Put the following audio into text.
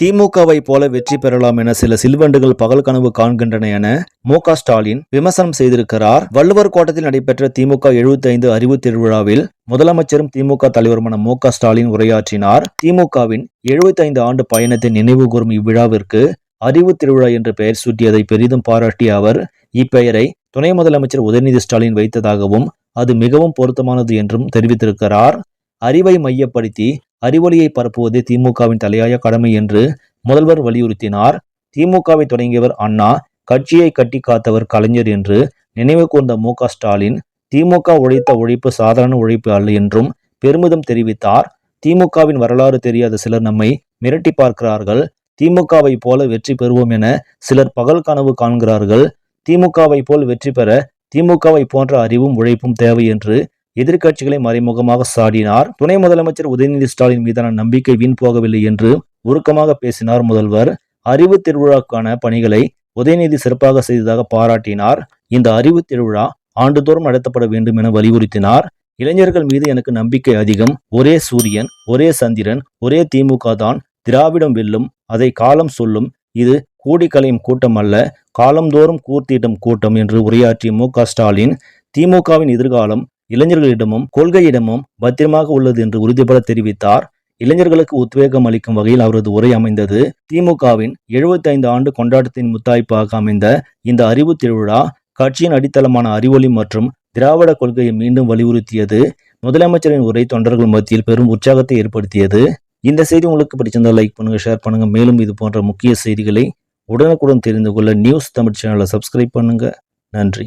திமுகவை போல வெற்றி பெறலாம் என சில சில்வண்டுகள் பகல் கனவு காண்கின்றன என மு ஸ்டாலின் விமர்சனம் செய்திருக்கிறார். வள்ளுவர் கோட்டத்தில் நடைபெற்ற திமுக 75 அறிவு திருவிழாவில் முதலமைச்சரும் திமுக தலைவருமான மு ஸ்டாலின் உரையாற்றினார். திமுகவின் 75 ஆண்டு பயணத்தை நினைவு கூறும் இவ்விழாவிற்கு அறிவு திருவிழா என்று பெயர் சூட்டியதை பெரிதும் பாராட்டிய அவர் இப்பெயரை துணை முதலமைச்சர் உதயநிதி ஸ்டாலின் வைத்ததாகவும் அது மிகவும் பொருத்தமானது என்றும் தெரிவித்திருக்கிறார். அறிவை மையப்படுத்தி அறிவொலியை பரப்புவது திமுகவின் தலையாய கடமை என்று முதல்வர் வலியுறுத்தினார். திமுகவை தொடங்கியவர் அண்ணா கட்சியை கட்டி காத்தவர் கலைஞர் என்று நினைவு கூர்ந்த மு. ஸ்டாலின் திமுக உழைத்த உழைப்பு சாதாரண உழைப்பு அல்ல என்றும் பெருமிதம் தெரிவித்தார். திமுகவின் வரலாறு தெரியாத சிலர் நம்மை மிரட்டி பார்க்கிறார்கள். திமுகவை போல வெற்றி பெறுவோம் என சிலர் பகல் கனவு காண்கிறார்கள். திமுகவை போல் வெற்றி பெற திமுகவை போன்ற அறிவும் உழைப்பும் தேவை என்று எதிர்க்கட்சிகளை மறைமுகமாக சாடினார். துணை முதலமைச்சர் உதயநிதி ஸ்டாலின் மீதான நம்பிக்கை வீண் போகவில்லை என்று உருக்கமாக பேசினார் முதல்வர். அறிவு திருவிழாக்கான பணிகளை உதயநிதி சிறப்பாக செய்ததாக பாராட்டினார். இந்த அறிவு திருவிழா ஆண்டுதோறும் நடத்தப்பட வேண்டும் என வலியுறுத்தினார். இளைஞர்கள் மீது எனக்கு நம்பிக்கை அதிகம். ஒரே சூரியன் ஒரே சந்திரன் ஒரே திமுக தான். திராவிடம் வெல்லும் அதை காலம் சொல்லும். இது கூடி கலையும் கூட்டம் அல்ல காலந்தோறும் கூர்த்திட்டம் கூட்டம் என்று உரையாற்றிய மு க ஸ்டாலின் திமுகவின் எதிர்காலம் இளைஞர்களிடமும் கொள்கையிடமும் பத்திரமாக உள்ளது என்று உறுதிபட தெரிவித்தார். இளைஞர்களுக்கு உத்வேகம் அளிக்கும் வகையில் அவரது உரை அமைந்தது. திமுகவின் 75 ஆண்டு கொண்டாட்டத்தின் முத்தாய்ப்பாக அமைந்த இந்த அறிவு திருவிழா கட்சியின் அடித்தளமான அறிவொளி மற்றும் திராவிட கொள்கையை மீண்டும் வலியுறுத்தியது. முதலமைச்சரின் உரை தொண்டர்கள் மத்தியில் பெரும் உற்சாகத்தை ஏற்படுத்தியது. இந்த செய்தி உங்களுக்கு பிடிச்சிருந்தால் லைக் பண்ணுங்க ஷேர் பண்ணுங்க. மேலும் இது போன்ற முக்கிய செய்திகளை உடனுக்குடன் தெரிந்து கொள்ள நியூஸ் தமிழ் சேனலை சப்ஸ்கிரைப் பண்ணுங்க. நன்றி.